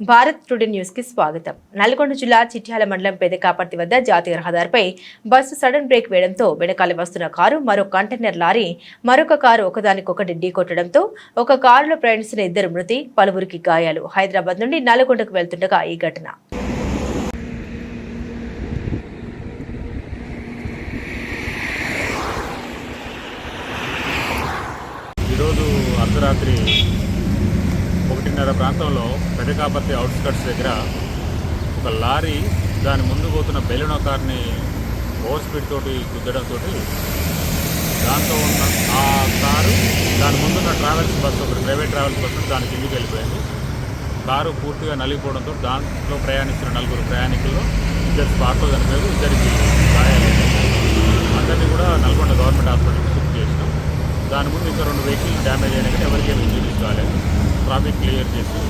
Bharat today న్యూస్కి స్వాగతం. నల్గొండ జిల్లా చిట్యాల మండలం పెదకాపర్తి వద్ద జాతీయ రహదారిపై బస్సు సడన్ బ్రేక్ వేయడంతో వెనకాల వస్తున్న కారు మరో కంటైనర్ లారీ మరొక కారు ఒకదానికొకటి ఢీకొట్టడంతో ఒక కారులో ప్రయాణిస్తున్న ఇద్దరు మృతి పలువురికి గాయాలు. హైదరాబాద్ నుండి నల్గొండకు వెళ్తుండగా ఈ ఘటన. ఈరోజు అర్ధరాత్రి ఒకటిన్నర ప్రాంతంలో పెదకాపర్తి అవుట్స్కట్స్ దగ్గర ఒక లారీ దాని ముందు పోతున్న బెలూన్ కార్ని ఓవర్ స్పీడ్ తోటి గుద్దడంతో దాంతో ఉన్న ఆ కారు దాని ముందున్న ట్రావెల్స్ బస్సు ఒకటి ప్రైవేట్ ట్రావెల్స్ బస్సు దాని కిందికి వెళ్ళిపోయింది. కారు పూర్తిగా నలిగిపోవడంతో దాంట్లో ప్రయాణిస్తున్న నలుగురు ప్రయాణికుల్లో ఇద్దరు స్పాట్లో చనిపోయారు ఇద్దరికి గాయాలైనాయి అందరినీ కూడా నల్గొండ గవర్నమెంట్ హాస్పిటల్కి షిఫ్ట్ చేసినాం. దాని ముందు ఇంకా రెండు వెహికల్ డ్యామేజ్ అయినా కానీ ఎవరికి ట్రాఫిక్ క్లియర్ చేసి.